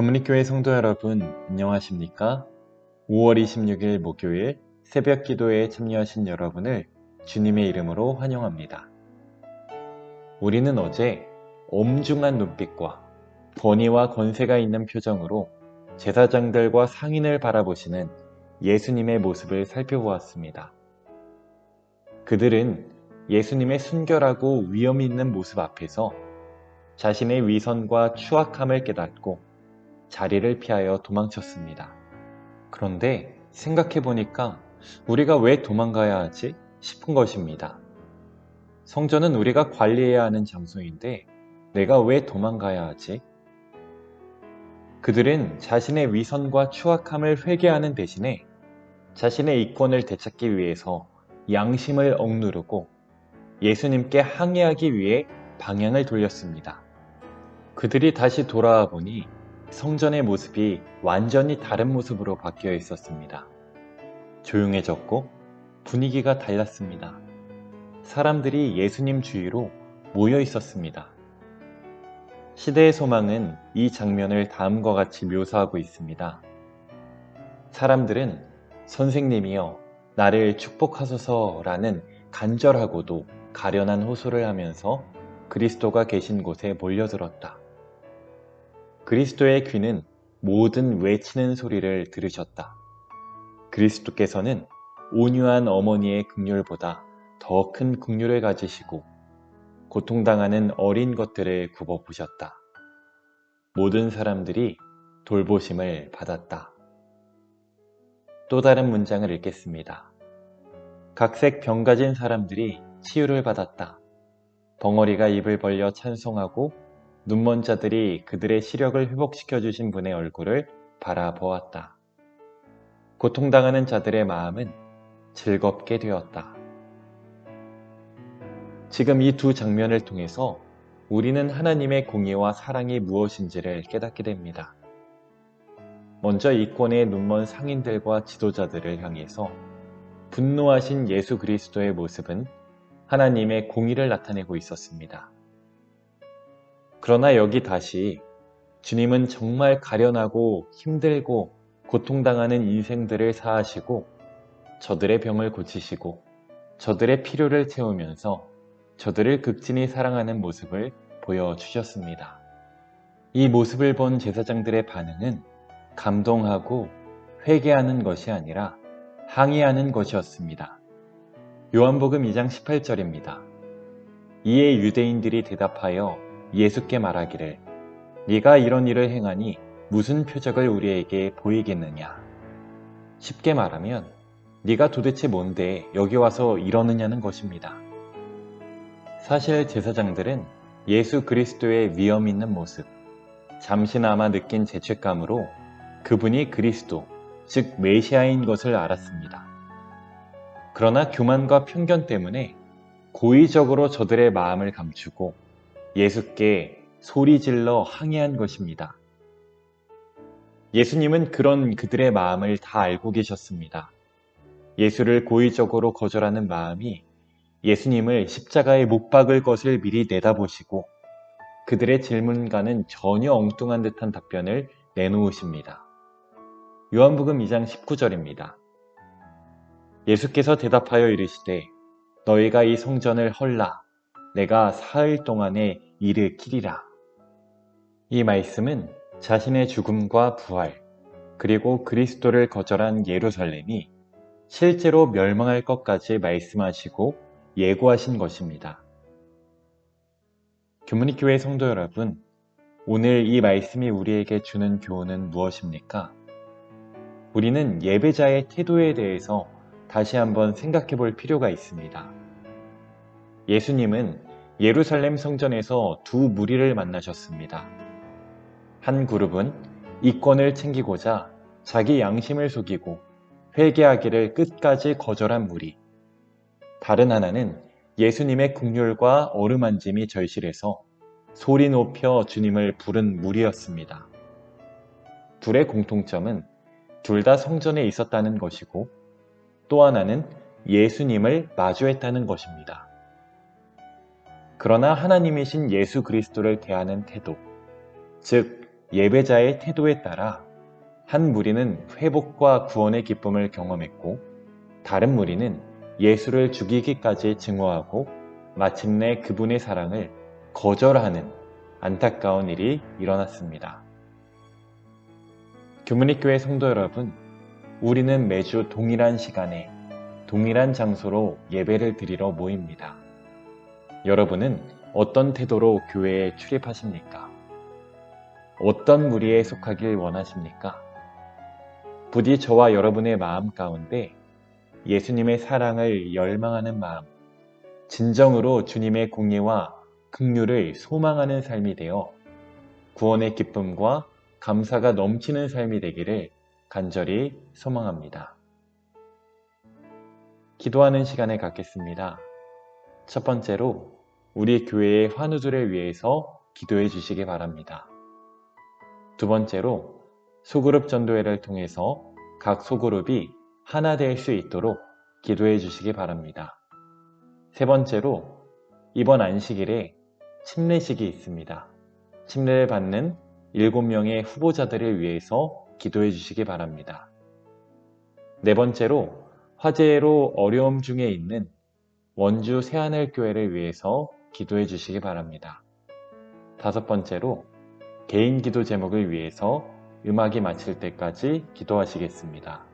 교문리교회 성도 여러분 안녕하십니까? 5월 26일 목요일 새벽 기도에 참여하신 여러분을 주님의 이름으로 환영합니다. 우리는 어제 엄중한 눈빛과 권위와 권세가 있는 표정으로 제사장들과 상인을 바라보시는 예수님의 모습을 살펴보았습니다. 그들은 예수님의 순결하고 위험 있는 모습 앞에서 자신의 위선과 추악함을 깨닫고 자리를 피하여 도망쳤습니다. 그런데 생각해 보니까 우리가 왜 도망가야 하지 싶은 것입니다. 성전은 우리가 관리해야 하는 장소인데 내가 왜 도망가야 하지? 그들은 자신의 위선과 추악함을 회개하는 대신에 자신의 이권을 되찾기 위해서 양심을 억누르고 예수님께 항의하기 위해 방향을 돌렸습니다. 그들이 다시 돌아와 보니 성전의 모습이 완전히 다른 모습으로 바뀌어 있었습니다. 조용해졌고 분위기가 달랐습니다. 사람들이 예수님 주위로 모여 있었습니다. 시대의 소망은 이 장면을 다음과 같이 묘사하고 있습니다. 사람들은 선생님이여 나를 축복하소서라는 간절하고도 가련한 호소를 하면서 그리스도가 계신 곳에 몰려들었다. 그리스도의 귀는 모든 외치는 소리를 들으셨다. 그리스도께서는 온유한 어머니의 극률보다 더 큰 극률을 가지시고 고통당하는 어린 것들을 굽어 보셨다. 모든 사람들이 돌보심을 받았다. 또 다른 문장을 읽겠습니다. 각색 병 가진 사람들이 치유를 받았다. 벙어리가 입을 벌려 찬송하고 눈먼 자들이 그들의 시력을 회복시켜 주신 분의 얼굴을 바라보았다. 고통당하는 자들의 마음은 즐겁게 되었다. 지금 이 두 장면을 통해서 우리는 하나님의 공의와 사랑이 무엇인지를 깨닫게 됩니다. 먼저 이권의 눈먼 상인들과 지도자들을 향해서 분노하신 예수 그리스도의 모습은 하나님의 공의를 나타내고 있었습니다. 그러나 여기 다시 주님은 정말 가련하고 힘들고 고통당하는 인생들을 사하시고 저들의 병을 고치시고 저들의 필요를 채우면서 저들을 극진히 사랑하는 모습을 보여주셨습니다. 이 모습을 본 제사장들의 반응은 감동하고 회개하는 것이 아니라 항의하는 것이었습니다. 요한복음 2장 18절입니다. 이에 유대인들이 대답하여 예수께 말하기를 네가 이런 일을 행하니 무슨 표적을 우리에게 보이겠느냐? 쉽게 말하면 네가 도대체 뭔데 여기 와서 이러느냐는 것입니다. 사실 제사장들은 예수 그리스도의 위험 있는 모습, 잠시나마 느낀 죄책감으로 그분이 그리스도, 즉 메시아인 것을 알았습니다. 그러나 교만과 편견 때문에 고의적으로 저들의 마음을 감추고 예수께 소리질러 항의한 것입니다. 예수님은 그런 그들의 마음을 다 알고 계셨습니다. 예수를 고의적으로 거절하는 마음이 예수님을 십자가에 못 박을 것을 미리 내다보시고 그들의 질문과는 전혀 엉뚱한 듯한 답변을 내놓으십니다. 요한복음 2장 19절입니다. 예수께서 대답하여 이르시되 너희가 이 성전을 헐라 내가 사흘 동안에 일으키리라. 이 말씀은 자신의 죽음과 부활, 그리고 그리스도를 거절한 예루살렘이 실제로 멸망할 것까지 말씀하시고 예고하신 것입니다. 교문이교회 성도 여러분, 오늘 이 말씀이 우리에게 주는 교훈은 무엇입니까? 우리는 예배자의 태도에 대해서 다시 한번 생각해 볼 필요가 있습니다. 예수님은 예루살렘 성전에서 두 무리를 만나셨습니다. 한 그룹은 이권을 챙기고자 자기 양심을 속이고 회개하기를 끝까지 거절한 무리. 다른 하나는 예수님의 국률과 어루만짐이 절실해서 소리 높여 주님을 부른 무리였습니다. 둘의 공통점은 둘 다 성전에 있었다는 것이고 또 하나는 예수님을 마주했다는 것입니다. 그러나 하나님이신 예수 그리스도를 대하는 태도, 즉 예배자의 태도에 따라 한 무리는 회복과 구원의 기쁨을 경험했고 다른 무리는 예수를 죽이기까지 증오하고 마침내 그분의 사랑을 거절하는 안타까운 일이 일어났습니다. 교문익교회 성도 여러분, 우리는 매주 동일한 시간에 동일한 장소로 예배를 드리러 모입니다. 여러분은 어떤 태도로 교회에 출입하십니까? 어떤 무리에 속하길 원하십니까? 부디 저와 여러분의 마음 가운데 예수님의 사랑을 열망하는 마음, 진정으로 주님의 공예와 긍휼을 소망하는 삶이 되어 구원의 기쁨과 감사가 넘치는 삶이 되기를 간절히 소망합니다. 기도하는 시간을 갖겠습니다. 첫 번째로 우리 교회의 환우들을 위해서 기도해 주시기 바랍니다. 두 번째로 소그룹 전도회를 통해서 각 소그룹이 하나 될 수 있도록 기도해 주시기 바랍니다. 세 번째로 이번 안식일에 침례식이 있습니다. 침례를 받는 7명의 후보자들을 위해서 기도해 주시기 바랍니다. 네 번째로 화재로 어려움 중에 있는 원주 새하늘교회를 위해서 기도해 주시기 바랍니다. 다섯 번째로 개인 기도 제목을 위해서 음악이 마칠 때까지 기도하시겠습니다.